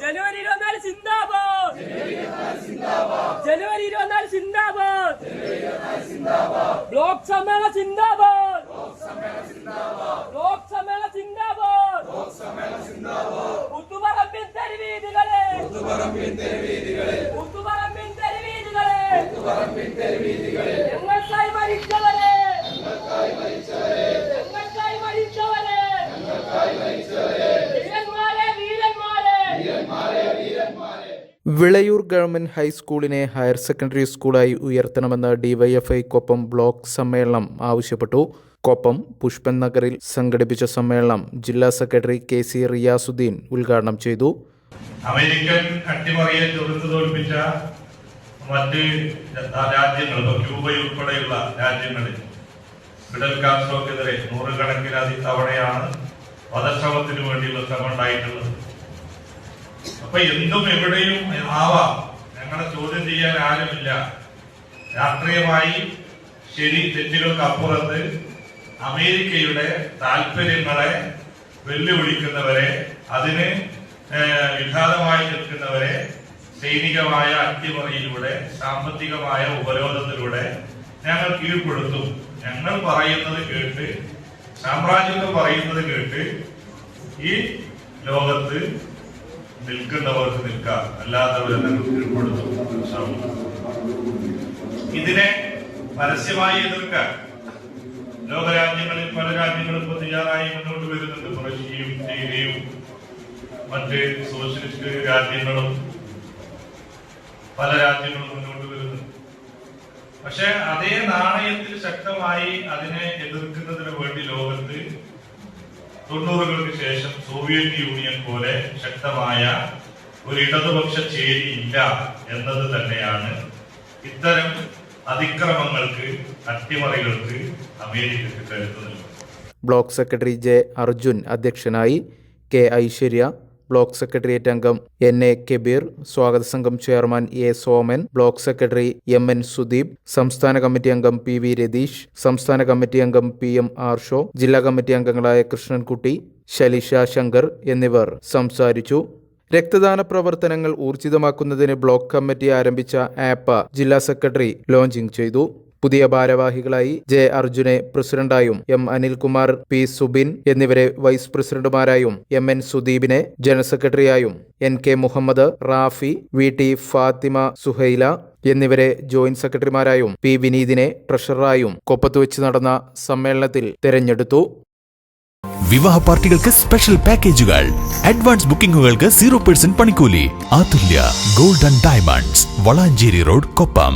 ജനുവരി ഇരുപത്തിനാല് സിന്ദാബാദ്. ജനുവരി ഇരുപത്തിനാല് സിന്ദാബാദ്. ബ്ലോക്ക് സമ്മേളന സിന്ദാബാദ്. ബ്ലോക്ക് സമ്മേളന സിന്ദാബാദ്. മുത്തുപറമ്പിൻ തെരുവീതികളെ. വിളയൂർ ഗവൺമെന്റ് ഹൈസ്കൂളിനെ ഹയർ സെക്കൻഡറി സ്കൂളായി ഉയർത്തണമെന്ന് ഡിവൈഎഫ്ഐക്കൊപ്പം ബ്ലോക്ക് സമ്മേളനം ആവശ്യപ്പെട്ടു. കൊപ്പം പുഷ്പൻ നഗറിൽ സംഘടിപ്പിച്ച സമ്മേളനം ജില്ലാ സെക്രട്ടറി കെ സി റിയാസുദ്ദീൻ ഉദ്ഘാടനം ചെയ്തു. അമേരിക്കൻ അട്ടിമറിയെ ചെറുത്തു തോൽപ്പിച്ച മറ്റ് രാജ്യങ്ങൾ ഇപ്പോൾ ക്യൂബ ഉൾപ്പെടെയുള്ള രാജ്യങ്ങളിൽ ഫിഡൽ കാസ്ട്രോക്കെതിരെ നൂറുകണക്കിന് അതി തവണയാണ് വധശ്രമത്തിന് വേണ്ടിയുള്ള ശ്രമം ഉണ്ടായിട്ടുള്ളത്. അപ്പൊ എന്തും എവിടെയും ആവാം. ഞങ്ങളെ ചോദ്യം ചെയ്യാൻ ആരുമില്ല. രാഷ്ട്രീയമായി ശരി തെറ്റുകൾക്ക് അപ്പുറത്ത് അമേരിക്കയുടെ താല്പര്യങ്ങളെ വെല്ലുവിളിക്കുന്നവരെ അതിന് വിഘാതമായി നിൽക്കുന്നവരെ സൈനികമായ അട്ടിമറിയിലൂടെ സാമ്പത്തികമായ ഉപരോധത്തിലൂടെ ഞങ്ങൾ കീഴ്പ്പെടുത്തും. ഞങ്ങൾ പറയുന്നത് കേട്ട് സാമ്രാജ്യത്വം പറയുന്നത് കേട്ട് ഈ ലോകത്ത് നിൽക്കുന്നവർക്ക് നിൽക്കാം. അല്ലാത്തവരെ ശ്രമിക്കും ഇതിനെ പരസ്യമായി എതിർക്കാൻ ലോകരാജ്യങ്ങളിൽ പല രാജ്യങ്ങളും ഇപ്പൊ തയ്യാറായി മുന്നോട്ട് വരുന്നുണ്ട്. റഷ്യയും ചൈനയും മറ്റ് സോഷ്യലിസ്റ്റ് രാജ്യങ്ങളും പല രാജ്യങ്ങളും മുന്നോട്ട് വരുന്നുണ്ട്. പക്ഷെ അതേ നാണയത്തിൽ ശക്തമായി അതിനെ എതിർക്കുന്നതിന് വേണ്ടി ലോകത്ത് തൊണ്ണൂറുകൾക്ക് ശേഷം സോവിയറ്റ് യൂണിയൻ പോലെ ശക്തമായ ഒരു ഇടതുപക്ഷ ചേരി ഇല്ല എന്നത് തന്നെയാണ് ഇത്തരം അതിക്രമങ്ങൾക്ക് അട്ടിമറികൾക്ക് അമേരിക്കക്ക് കരുത്തുന്നത് ബ്ലോക്ക് സെക്രട്ടറി ജെ അർജുൻ അധ്യക്ഷനായി കെ ഐശ്വര്യ ബ്ലോക്ക് സെക്രട്ടേറിയറ്റ് അംഗം എൻ എ കബീർ സ്വാഗത സംഘം chairman A Soman block secretary M N Sudeep സംസ്ഥാന കമ്മിറ്റി അംഗം പി വി രതീഷ് സംസ്ഥാന കമ്മിറ്റി അംഗം പി എം ആർഷോ ജില്ലാ കമ്മിറ്റി അംഗങ്ങളായ കൃഷ്ണൻകുട്ടി ശലിഷ ശങ്കർ എന്നിവർ സംസാരിച്ചു. രക്തദാന പ്രവർത്തനങ്ങൾ ഊർജിതമാക്കുന്നതിന് ബ്ലോക്ക് കമ്മിറ്റി ആരംഭിച്ച ആപ്പ് ജില്ലാ സെക്രട്ടറി ലോഞ്ചിംഗ് ചെയ്തു. പുതിയ ഭാരവാഹികളായി ജെ അർജുനെ പ്രസിഡന്റായും എം അനിൽകുമാർ പി സുബിൻ എന്നിവരെ വൈസ് പ്രസിഡന്റുമാരായും എം എൻ സുദീപിനെ general സെക്രട്ടറിയായും N K Muhammad Rafi V T Fathima Suhaila എന്നിവരെ ജോയിന്റ് സെക്രട്ടറിമാരായും പി വിനീതിനെ ട്രഷററായും കൊപ്പത്ത് വെച്ച് നടന്ന സമ്മേളനത്തിൽ തെരഞ്ഞെടുത്തു. വിവാഹ പാർട്ടികൾക്ക് സ്പെഷ്യൽ പാക്കേജുകൾ. അഡ്വാൻസ് ബുക്കിംഗുകൾക്ക് സീറോ പെർസെന്റ് പണിക്കൂലി. Athulya golden diamonds Valanchery road Koppam.